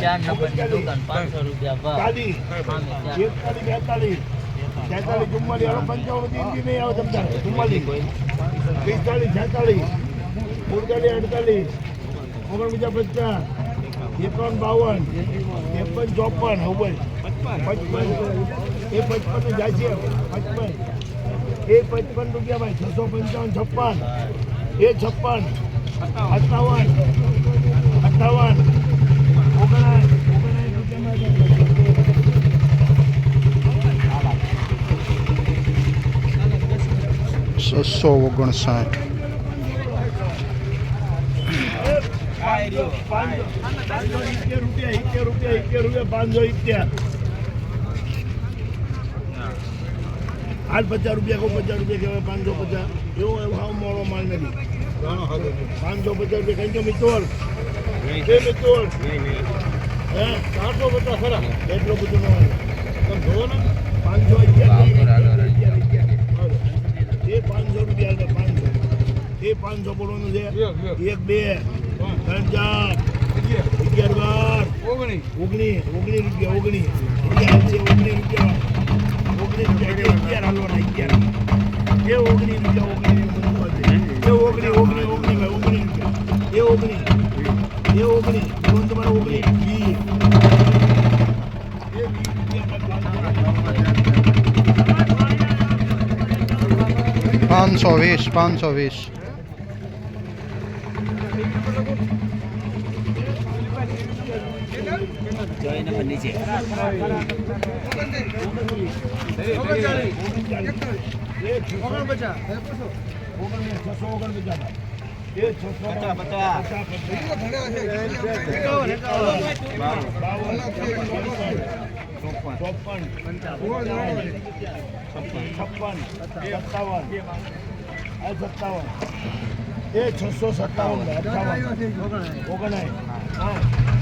ચાર નંબરની દુકાન પાંચસો રૂપિયા ભાવ નહીં આવે તમને ચુમ્માલીસ પિસ્તાલીસ છેતાલીસ સુડતાલીસ અડતાલીસ ઓગણપચાસ પચાસ એકાવન બાવન ત્રેપન ચોપન હવે પચપન, એ પચપન જાય છે પચપન. એ પચપન રૂપિયા ભાઈ છસો પંચાવન છપ્પન. એ છપ્પન. અઠાવન અઠાવન ઓગણાય છસો ઓગણસાઠ. પાંચસો રૂપિયા રૂપિયા રૂપિયા પાંચસો ઇત્તેર હાલ પચાસ રૂપિયા કહું પચાસ રૂપિયા કહેવાય પાંચસો પચાસ. એવો એવો હાવ મોડો માલ નથી. પાંચસો પચાસ રૂપિયા કહીજો મિત્તોલ બે મિત્તોલ હે ચારસો પચાસ ખરા. એટલો બધું ન તમે જોવો ને પાંચસો અગિયાર એ પાંચસો રૂપિયા પાંચસો. એ પાંચસો બોલવાનું છે. એક બે ત્રણ ચાર. અગિયાર બાર. ઓગણી ઓગણી ઓગણીસ રૂપિયા ઓગણીસ. ઓગણીસ રૂપિયા. ઓગણી રૂપિયા એટલે અગિયાર હાલવાના અગિયાર એ ઓગણી રૂપિયા ઓગણી રૂપિયા એ ઓગણી ઓગણી ઓગણી ભાઈ ઓગણી રૂપિયા એ ઓગણી એ ઓગણી ફોન તમારો ઓગણી વી એ વી રૂપિયા પાંચસો વીસ પાંચસો વીસ. ચોઈ નંબર નીચે એ છસો સત્તાવન. અઠાવન. ઓગણાય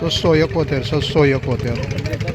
છસો એકોતેર છસો એકોતેર